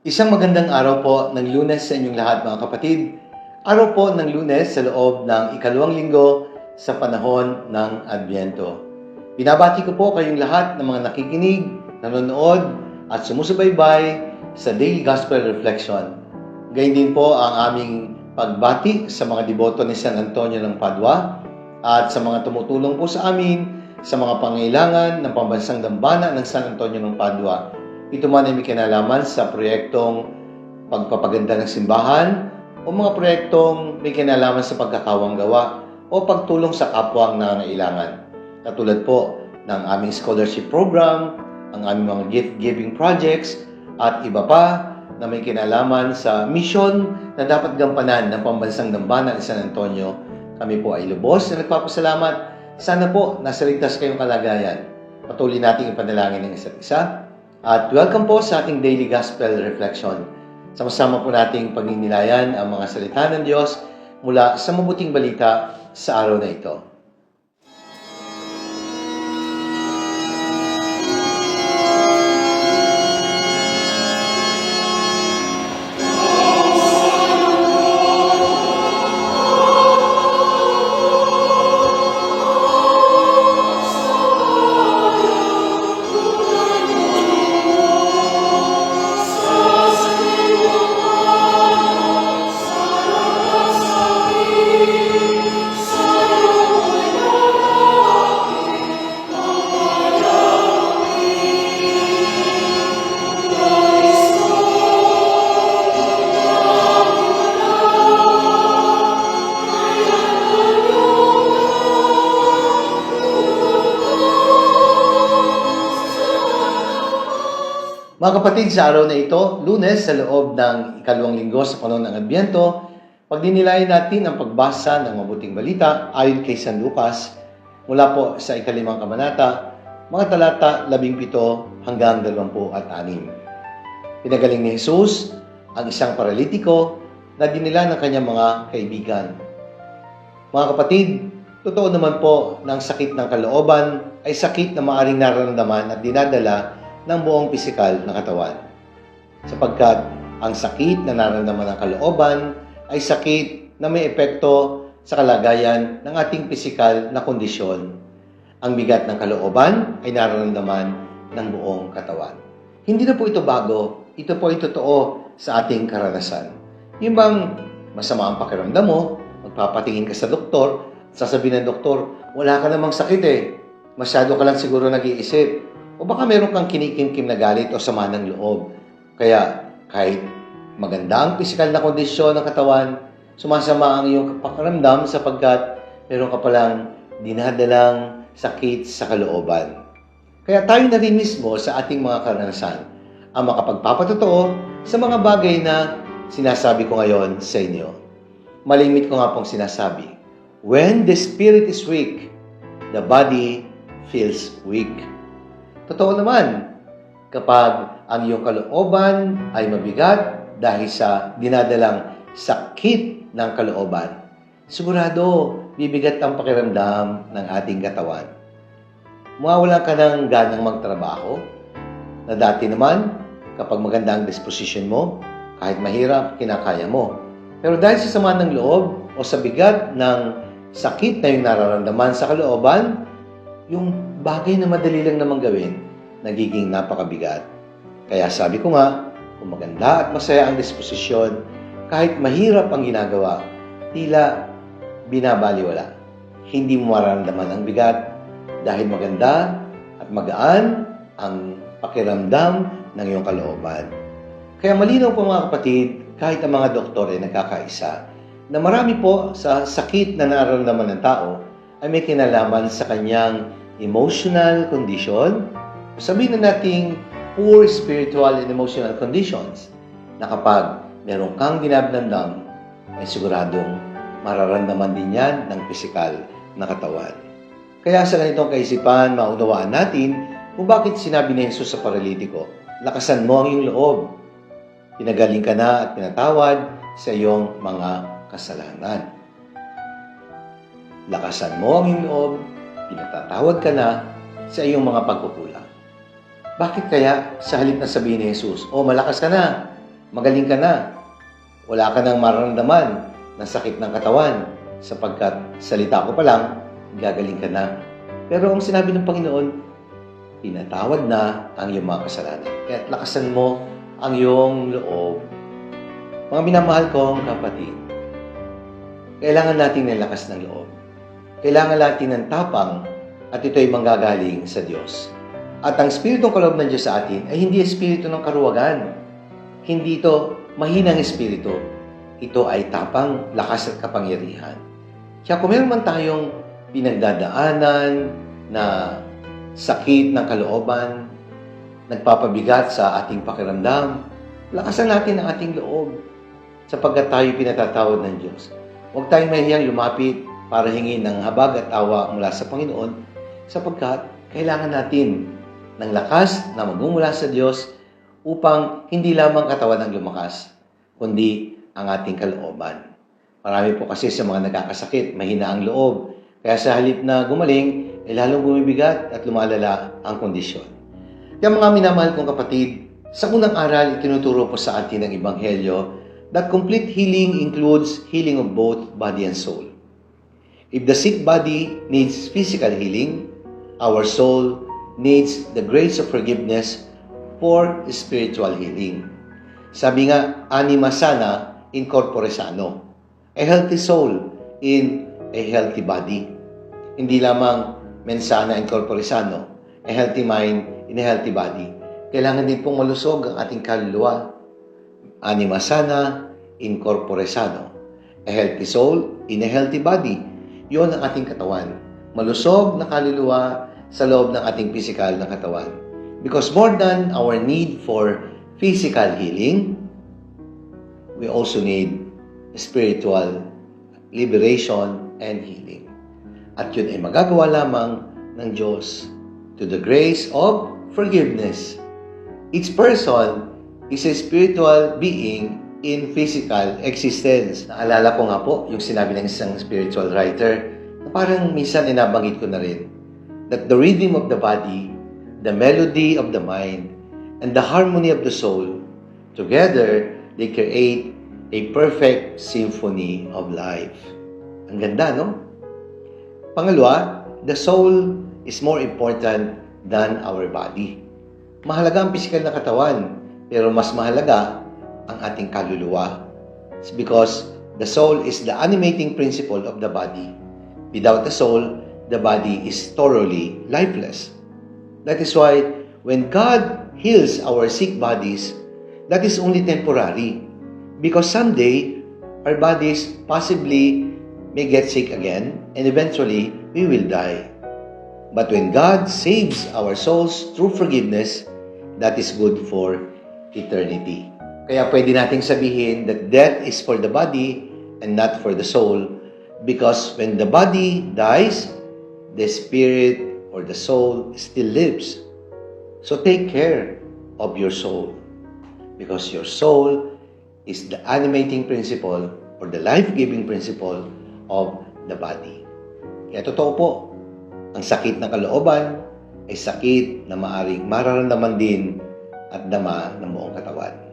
Isang magandang araw po ng lunes sa inyong lahat mga kapatid. Araw po ng lunes sa loob ng ikalawang linggo sa panahon ng Adbyento. Binabati ko po kayong lahat ng mga nakikinig, nanonood at sumusubaybay sa Daily Gospel Reflection. Gayun din po ang aming pagbati sa mga deboto ni San Antonio ng Padua at sa mga tumutulong po sa amin sa mga pangailangan ng pambansang dambana ng San Antonio ng Padua. Ito man ay may kinalaman sa proyektong pagpapaganda ng simbahan o mga proyektong may kinalaman sa pagkakawang gawa o pagtulong sa kapwa ang nangangailangan. Katulad po ng aming scholarship program, ang aming mga gift-giving projects, at iba pa na may kinalaman sa mission na dapat gampanan ng pambansang dambana ng San Antonio. Kami po ay lubos na nagpapasalamat. Sana po nasa ligtas kayong kalagayan. Patuloy nating ipanalangin ng isa't isa. At welcome po sa ating Daily Gospel Reflection. Sama-sama po nating pagninilayan ang mga salita ng Diyos mula sa mabuting balita sa araw na ito. Mga kapatid, sa araw na ito, lunes sa loob ng ikalawang linggo sa panahon ng Adbyento, pagdinilayan natin ang pagbasa ng mabuting balita ayon kay San Lucas mula po sa ikalimang kabanata, mga talata 17 hanggang 26. Pinagaling ni Jesus ang isang paralitiko na dinila ng kanyang mga kaibigan. Mga kapatid, totoo naman po na ang sakit ng kalooban ay sakit na maaring nararamdaman at dinadala ng buong pisikal na katawan. Sapagkat ang sakit na nararamdaman ng kalooban ay sakit na may epekto sa kalagayan ng ating pisikal na kondisyon. Ang bigat ng kalooban ay nararamdaman ng buong katawan. Hindi na po ito bago, ito po ay totoo sa ating karanasan. Yung bang masama ang pakiramdam mo, magpapatingin ka sa doktor, sasabihin ng doktor, wala ka namang sakit eh. Masyado ka lang siguro nag-iisip. O baka meron kang kinikimkim na galit o sama ng loob. Kaya kahit maganda ang pisikal na kondisyon ng katawan, sumasama ang iyong pakiramdam sapagkat meron ka palang dinadalang sakit sa kalooban. Kaya tayo na rin mismo sa ating mga karanasan ang makapagpapatotoo sa mga bagay na sinasabi ko ngayon sa inyo. Malimit ko nga pong sinasabi, When the spirit is weak, the body feels weak. Totoo naman, kapag ang iyong kalooban ay mabigat dahil sa dinadalang sakit ng kalooban, sigurado bibigat ang pakiramdam ng ating katawan. Mawawalan ka ng ganang magtrabaho, na dati naman, kapag maganda ang disposition mo, kahit mahirap, kinakaya mo. Pero dahil sa sama ng loob o sa bigat ng sakit na yung nararamdaman sa kalooban, yung bagay na madali lang naman gawin, nagiging napakabigat. Kaya sabi ko nga, kung maganda at masaya ang disposisyon, kahit mahirap ang ginagawa, tila binabaliwala. Hindi mo mararamdaman ang bigat dahil maganda at magaan ang pakiramdam ng iyong kalooban. Kaya malinaw po mga kapatid, kahit ang mga doktor ay nagkakaisa, na marami po sa sakit na nararamdaman ng tao ay may kinalaman sa kanyang emotional condition, sabihin na nating poor spiritual and emotional conditions, na kapag meron kang dinabdamdam, ay siguradong mararamdaman din yan ng pisikal na katawan. Kaya sa ganitong kaisipan, maunawaan natin kung bakit sinabi ni Jesus sa paralitiko, lakasan mo ang iyong loob. Pinagaling ka na at pinatawad sa iyong mga kasalanan. Lakasan mo ang iyong loob, pinatatawad ka na sa iyong mga pagkukulang. Bakit kaya sa halip na sabihin ni Jesus, oh malakas ka na, magaling ka na. Wala ka nang mararamdaman ng sakit ng katawan sapagkat salita ko pa lang, gagaling ka na. Pero ang sinabi ng Panginoon, pinatawad na ang iyong mga kasalanan. Kaya lakasan mo ang iyong loob. Mga minamahal kong kapatid, kailangan natin ng lakas ng loob. Kailangan natin ng tapang at ito ay manggagaling sa Diyos. At ang Espiritong kaloob ng Diyos sa atin ay hindi Espiritu ng karuwagan. Hindi ito mahinang Espiritu. Ito ay tapang, lakas at kapangyarihan. Kaya kung meron man tayong pinagdadaanan na sakit ng kalooban, nagpapabigat sa ating pakiramdam, lakasan natin ang ating loob sapagkat tayo pinatatawad ng Diyos. Huwag tayong mahiyang lumapit para hingin ng habag at awa mula sa Panginoon sapagkat kailangan natin ng lakas na magmumula sa Diyos upang hindi lamang katawan ang lumakas, kundi ang ating kalooban. Marami po kasi sa mga nagkakasakit, mahina ang loob. Kaya sa halip na gumaling, ay lalong bumibigat at lumalala ang kondisyon. Kaya mga minamahal kong kapatid, sa unang aral, itinuturo po sa atin ng Ebanghelyo that complete healing includes healing of both body and soul. If the sick body needs physical healing, our soul needs the grace of forgiveness for spiritual healing. Sabi nga, anima sana in corpore sano. A healthy soul in a healthy body. Hindi lamang mensana in corpore sano, a healthy mind in a healthy body. Kailangan din pong malusog ang ating kaluluwa. Anima sana in corpore sano. A healthy soul in a healthy body. Yun ang ating katawan. Malusog na kaluluwa sa loob ng ating physical na katawan. Because more than our need for physical healing, we also need spiritual liberation and healing. At yun ay magagawa lamang ng Diyos to the grace of forgiveness. Each person is a spiritual being in physical existence. Naalala ko nga po yung sinabi ng isang spiritual writer na parang minsan inabanggit ko na rin that the rhythm of the body, the melody of the mind, and the harmony of the soul, together, they create a perfect symphony of life. Ang ganda, no? Pangalawa, the soul is more important than our body. Mahalaga ang physical na katawan, pero mas mahalaga ang ating kaluluwa. It's because the soul is the animating principle of the body. Without the soul, the body is thoroughly lifeless. That is why when God heals our sick bodies, that is only temporary. Because someday, our bodies possibly may get sick again, and eventually, we will die. But when God saves our souls through forgiveness, that is good for eternity. Kaya pwede nating sabihin that death is for the body and not for the soul because when the body dies, the spirit or the soul still lives. So take care of your soul because your soul is the animating principle or the life-giving principle of the body. Kaya totoo po, ang sakit ng kalooban ay sakit na maaring mararamdaman din at dama ng buong katawan.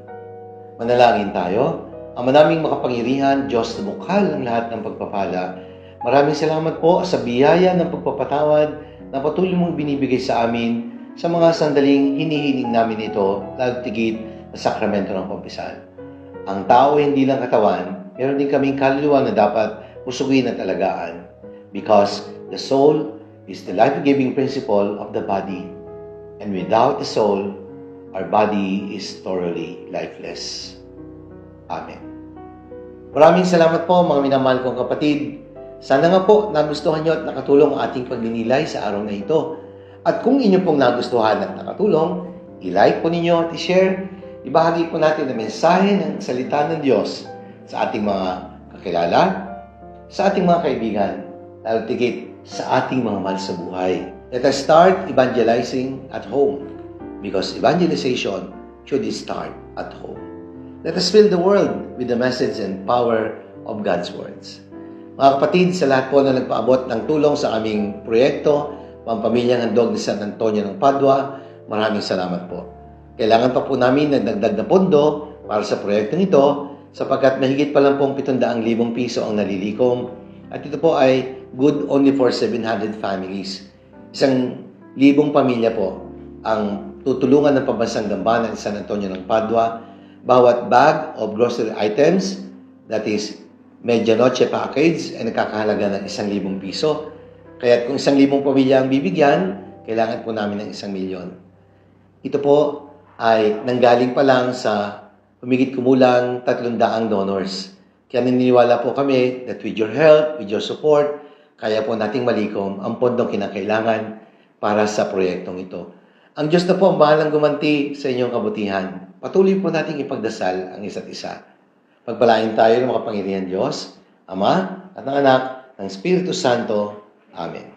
Manalangin tayo. Ang manaming makapangyarihan, Diyos na bukal ang lahat ng pagpapala. Maraming salamat po sa biyaya ng pagpapatawad na patuloy mong binibigay sa amin sa mga sandaling hinihiling namin ito, lalo sa sakramento ng pampisal. Ang tao hindi lang katawan, meron din kaming kaluluwa na dapat usugin at alagaan because the soul is the life-giving principle of the body and without the soul, our body is thoroughly lifeless. Amen. Maraming salamat po mga minamahal kong kapatid. Sana nga po nagustuhan nyo at nakatulong ang ating pagninilay sa araw na ito. At kung inyo pong nagustuhan at nakatulong, i-like po ninyo at i-share. Ibahagi po natin ang mensahe ng salita ng Diyos sa ating mga kakilala, sa ating mga kaibigan, lalo tigit sa ating mga mahal sa buhay. Let us start evangelizing at home because evangelization should start at home. Let us fill the world with the message and power of God's words. Mga kapatid, sa lahat po na nagpaabot ng tulong sa aming proyekto, Pampamilyang Handog ni San Antonio ng Padua, maraming salamat po. Kailangan pa po namin ng dagdag na pondo para sa proyektong ito sapagkat mahigit pa lang pong 700,000 piso ang nalilikom at ito po ay good only for 700 families. Isang libong pamilya po ang tutulungan ng pambansang gambana ng San Antonio ng Padua. Bawat bag of grocery items, that is medianoche package, ay nakakahalaga ng isang libong piso. Kaya kung isang libong pamilya ang bibigyan, kailangan po namin ng isang milyon. Ito po ay nanggaling pa lang sa humigit kumulang 300 donors. Kaya naniniwala po kami that with your help, with your support, kaya po nating malikom ang pondong kinakailangan para sa proyektong ito. Ang Diyos na po ang bahalang gumanti sa inyong kabutihan. Patuloy po nating ipagdasal ang isa't isa. Pagpalain tayo ng makapangyarihan Diyos, Ama at ng Anak ng Espiritu Santo. Amen.